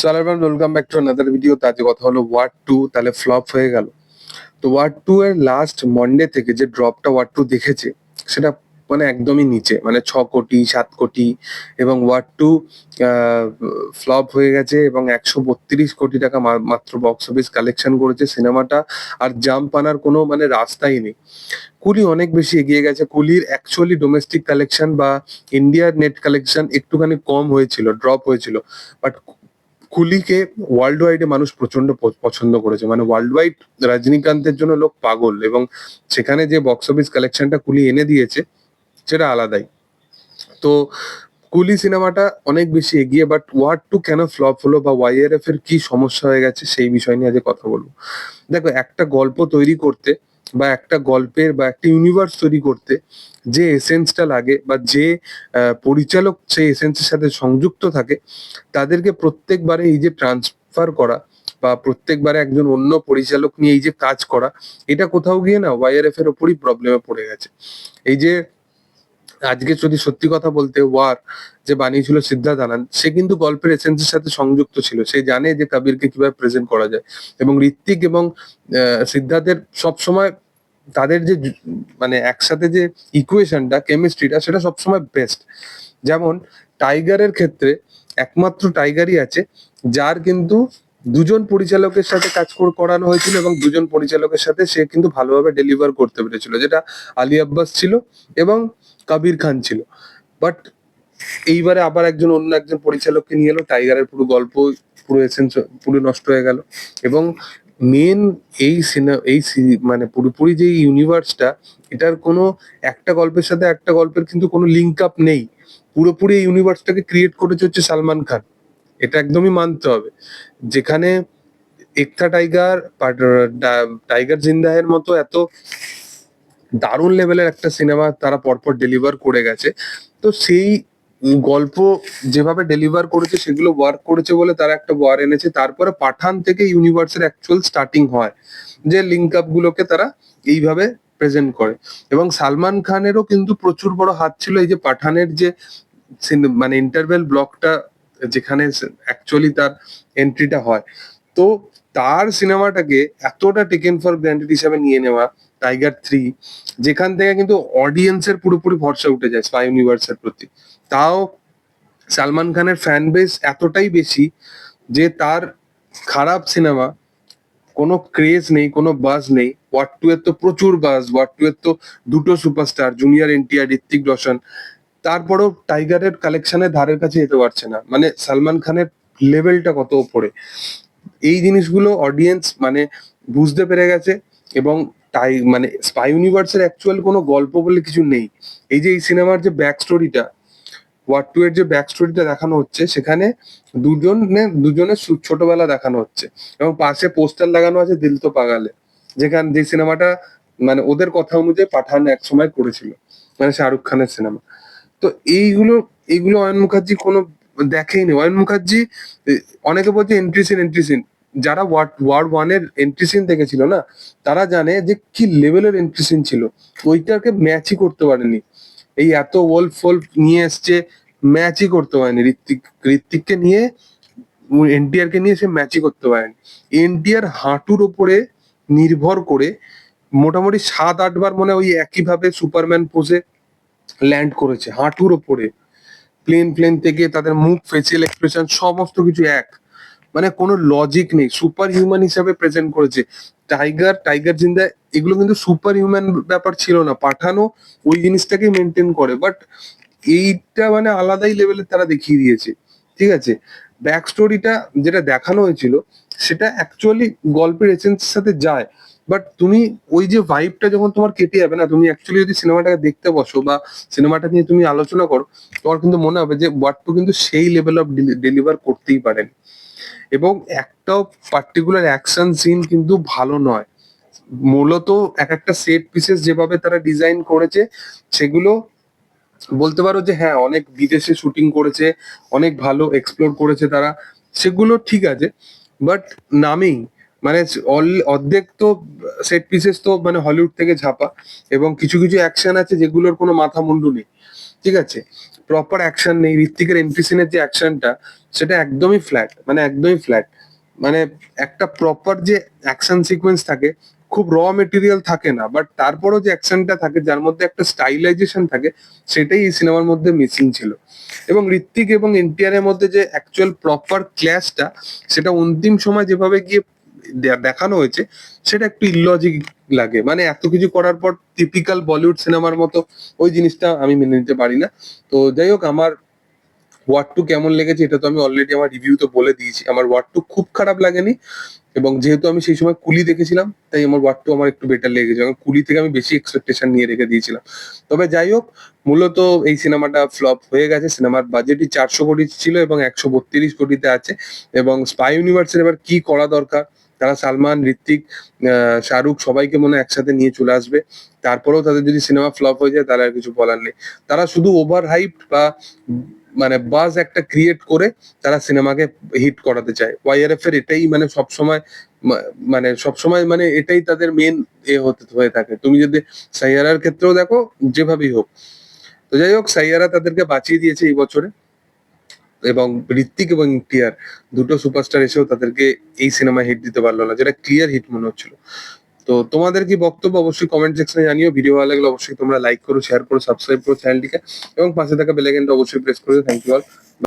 সালাম welcome back to another video তো আজকে কথা হলো ওয়ার্ড টু তাহলে ফ্লপ হয়ে গেল। তো ওয়ার্ড টু এর লাস্ট মন্ডে থেকে যে ড্রপটা ওয়ার্ড টু দেখেছে, সেটা মানে একদমই নিচে মানে ছ কোটি, সাত কোটি, এবং ওয়ার্ড টু ফ্লপ হয়ে গেছে এবং একশো বত্রিশ কোটি টাকা মাত্র বক্স অফিস কালেকশন করেছে সিনেমাটা। আর জাম্প আনার কোনো মানে রাস্তাই নেই। কুলি অনেক বেশি এগিয়ে গেছে। কুলির অ্যাকচুয়ালি ডোমেস্টিক কালেকশন বা ইন্ডিয়ার নেট কালেকশন একটুখানি কম হয়েছিল ড্রপ হয়েছিল। বাট কুলিকে ওয়ার্ল্ড ওয়াইডে মানুষ প্রচণ্ড পছন্দ করেছে। মানে ওয়ার্ল্ড ওয়াইড রজনীকান্তের জন্য লোক পাগল এবং সেখানে যে বক্স অফিস কালেকশনটা কুলি এনে দিয়েছে, সেটা আলাদাই। তো কুলি সিনেমাটা অনেক বেশি এগিয়ে বাট ওয়ার্ড টু কেন ফ্লপ হলো বা ওয়াইআরএফ এর কি সমস্যা হয়ে গেছে সেই বিষয় নিয়ে আজকে কথা বলব। দেখো, একটা গল্প তৈরি করতে বা একটা গল্পের বা একটা ইউনিভার্স তৈরি করতে যে এসেন্সটা লাগে বা যে পরিচালক সেই এসেন্সের সাথে সংযুক্ত থাকে, তাদেরকে প্রত্যেকবারে এই যে ট্রান্সফার করা বা প্রত্যেকবারে একজন অন্য পরিচালক নিয়ে এই যে কাজ করা, এটা কোথাও গিয়ে না ওয়াইআরএফ এর ওপরই প্রবলেমে পড়ে গেছে। এই যে আজকে যদি সত্যি কথা বলতে ওয়ার যে বানিয়েছিল সিদ্ধার্থ আনন্দ, সে কিন্তু গল্পের এসেন্সের সাথে সংযুক্ত ছিল। সে জানে যে কবিরকে কীভাবে প্রেজেন্ট করা যায় এবং ঋত্বিক এবং সিদ্ধার্থের সবসময় তাদের যে মানে একসাথে যে ইকুয়েশনটা কেমিস্ট্রিটা সেটা সবসময় বেস্ট যেমন টাইগারের ক্ষেত্রে একমাত্র টাইগারই আছে, যার কিন্তু দুজন পরিচালকের সাথে কাজ করানো হয়েছিল এবং দুজন পরিচালকের সাথে সে কিন্তু ভালোভাবে ডেলিভার করতে পেরেছিল, যেটা আলী আব্বাস ছিল এবং কবির খান ছিল। বাট এইবারে আবার একজন অন্য একজন পরিচালককে নিয়ে এলো টাইগারের পুরো গল্প, পুরো এসেন্স পুরো নষ্ট হয়ে গেল এবং মেন এই সিনেমা এই মানে পুরোপুরি যে ইউনিভার্সটা এটার কোনো একটা গল্পের সাথে একটা গল্পের কিন্তু কোনো লিঙ্ক আপ নেই। পুরোপুরি এই ইউনিভার্সটাকে ক্রিয়েট করেছে হচ্ছে সালমান খান। এটা একদমই মানতে হবে। যেখানে একতা টাইগার টাইগার জিন্দাহের মতো এত দারুণ লেভেলের একটা সিনেমা তারা পরপর ডেলিভার করে গেছে। তো সেই গল্প যেভাবে ডেলিভার করেছে, সেগুলো ওয়ার্ক করেছে বলে তারা একটা ওয়ার এনেছে। তারপরে পাঠান থেকে ইউনিভার্সের অ্যাকচুয়াল স্টার্টিং হয়, যে লিঙ্ক আপ গুলোকে তারা এইভাবে প্রেজেন্ট করে। এবং সালমান খানেরও কিন্তু প্রচুর বড় হাত ছিল এই যে পাঠানের যে মানে ইন্টারভেল ব্লকটা যেখানে অ্যাকচুয়ালি তার এন্ট্রিটা হয়। তো তার সিনেমাটাকে এতটা টেকেন ফর গ্র্যান্টেড হিসাবে নিয়ে নেওয়া টাইগার থ্রি যেখান থেকে কিন্তু অডিয়েন্সের পুরোপুরি ভরসা উঠে যায় স্পাই ইউনিভার্সের প্রতি। তাও সালমান খানের ফ্যান বেস এতটাই বেশি যে তার খারাপ সিনেমা কোনো ক্রেজ নেই, কোনো বাজ নেই। ওয়ার্ড টু এর তো প্রচুর বাজ ওয়ার্ড টু এর তো দুটো superstar junior NTR Hrithik Roshan. তারপরেও টাইগারের কালেকশনের ধারের কাছে যেতে পারছে না। মানে সালমান খানের লেভেলটা কত ওপরে? এই জিনিসগুলো অডিয়েন্স মানে বুঝতে পেরে গেছে এবং টাই মানে স্পাই ইউনিভার্সের অ্যাকচুয়াল কোনো গল্প বলে কিছু নেই। এই যে এই সিনেমার যে ব্যাক স্টোরিটা ওয়ার টু এর যে ব্যাক স্টোরিটা দেখানো হচ্ছে, সেখানে দুজনে, দুজনের ছোটবেলা দেখানো হচ্ছে। এবং পাশে পোস্টার লাগানো আছে দিল তো পাগালে। যেখান, যে সিনেমাটা মানে ওদের কথা অনুযায়ী পাঠান এক সময় করেছিল। মানে শাহরুখ খানের সিনেমা তো এইগুলো এইগুলো অয়ন মুখার্জি কোনো দেখেই নি অয়ন মুখার্জি অনেকে বলছে এন্ট্রি সিন এন্ট্রি সিন যারা ওয়ার্ড ওয়ার্ড ওয়ানের এন্ট্রি সিন দেখেছিল না, তারা জানে যে কি লেভেলের এন্ট্রি সিন ছিল। ওইটাকে ম্যাচই করতে পারেনি। এই এত ওল্ফ ফোল্ফ নিয়ে এসছে ম্যাচই করতে পারেনি। ঋত্বিক, ঋত্বিককে নিয়ে এনটিআর কে নিয়ে সে ম্যাচই করতে পারেনি। এনটিআর হাঁটুর ওপরে নির্ভর করে মোটামুটি সাত আটবার মনে ওই একইভাবে সুপারম্যান পোজে ল্যান্ড করেছে, হাঁটুর ওপরে। প্লেন প্লেন থেকে তাদের মুখ ফেসিয়াল এক্সপ্রেশন সমস্ত কিছু এক। মানে কোনো লজিক নেই। সুপার হিউম্যান হিসাবে প্রেজেন্ট করেছে। টাইগার টাইগার জিন্দা, এগুলো কিন্তু সুপার হিউম্যান ব্যাপার ছিল না। পাঠানো ওই জিনিসটাকে মেনটেন করে। বাট এইটা মানে আলাদাই লেভেলে তারা দেখিয়ে দিয়েছে। ঠিক আছে? ব্যাক স্টোরিটা যেটা দেখানো হয়েছিল, সেটা অ্যাকচুয়ালি গল্পের এসেন্সের সাথে যায়। বাট তুমি ওই যে ভাইবটা যখন তোমার কেটে যাবে না, তুমি অ্যাকচুয়ালি যদি সিনেমাটাকে দেখতে বসো বা সিনেমাটা নিয়ে তুমি আলোচনা করো, তোমার কিন্তু মনে হবে যে ওয়াট টু কিন্তু সেই লেভেল অফ ডেলিভার করতেই পারেন। এবং একটাও পার্টিকুলার অ্যাকশন সিন কিন্তু ভালো নয়। মূলত এক একটা সেট পিসেস যেভাবে তারা ডিজাইন করেছে, সেগুলো বলতে পারো যে হ্যাঁ অনেক বিদেশে শুটিং করেছে, অনেক ভালো এক্সপ্লোর করেছে তারা, সেগুলো ঠিক আছে। বাট নামেই মানে অল- অর্ধেক তো সেট পিসেস তো মানে হলিউড থেকে ঝাপা এবং কিছু কিছু অ্যাকশন আছে যেগুলোর কোনো মাথা মুন্ডু নেই। ঠিক আছে? প্রপার অ্যাকশন নেই। ঋত্বিকের এন্ট্রি সিনের যে অ্যাকশনটা সেটা একদমই ফ্ল্যাট মানে একদমই ফ্ল্যাট মানে একটা প্রপার যে অ্যাকশন সিকোয়েন্স থাকে, খুব র মেটেরিয়াল থাকে না বাট তারপরও যে অ্যাকশনটা থাকে, যার মধ্যে একটা স্টাইলাইজেশন থাকে, সেটাই এই সিনেমার মধ্যে মিসিং ছিল। এবং ঋত্বিক এবং এনটিআর এর মধ্যে যে অ্যাকচুয়াল প্রপার ক্ল্যাশটা সেটা অন্তিম সময় যেভাবে গিয়ে দেখানো হয়েছে, সেটা একটু ইললজিক লাগে। মানে এত কিছু করার পর টিপিক্যাল বলিউড সিনেমার মতো ওই জিনিসটা আমি মেনে নিতে পারি না। তো যাই হোক, আমার ওয়ার্ড টু কেমন লেগেছে এটা তো আমি অলরেডি আমার রিভিউ তো বলে দিয়েছি। আমার ওয়ার্ড টু খুব খারাপ লাগেনি এবং যেহেতু আমি সেই সময় কুলি দেখেছিলাম, তাই আমার ওয়ার্ড টু আমার একটু বেটার লেগেছে। কারণ কুলি থেকে আমি বেশি এক্সপেকটেশন নিয়ে রেখে দিয়েছিলাম। তবে যাই হোক, মূলত এই সিনেমাটা ফ্লপ হয়ে গেছে। সিনেমার বাজেটই চারশো কোটি ছিল এবং একশো বত্রিশ কোটিতে আছে। এবং স্পাই ইউনিভার্সের এবার কি করা দরকার তারা সালমান ঋত্বিক শাহরুখ সবাইকে মনে একসাথে নিয়ে চলে আসবে। তারপরেও তাদের যদি সিনেমা ফ্লপ হয়ে যায়, তাহলে আর কিছু বলার নেই। তারা শুধু ওভার হাইপ বা মানে বাজ একটা ক্রিয়েট করে তারা সিনেমাকে হিট করাতে চায়। ওয়াইআরএফ এর এটাই মানে সবসময় মানে সবসময় মানে এটাই তাদের মেন এ হতে, হয়ে থাকে। তুমি যদি সাইয়ারার ক্ষেত্রেও দেখো, যেভাবেই হোক। তো যাই হোক, সাইয়ারা তাদেরকে বাঁচিয়ে দিয়েছে এই বছরে। এবং ঋত্বিক এবং টিয়ার দুটো সুপারস্টার এসেও তাদেরকে এই সিনেমায় হিট দিতে পারল না, যেটা ক্লিয়ার হিট মনে হচ্ছিল। তো তোমাদের কি বক্তব্য অবশ্যই কমেন্ট সেকশনে জানিও। ভিডিও ভালো লাগলে অবশ্যই তোমরা লাইক করো শেয়ার করো সাবস্ক্রাইব করো চ্যানেলটিকে এবং পাশে থাকা বেলাইকেনটা অবশ্যই প্রেস করে থ্যাংক ইউ অল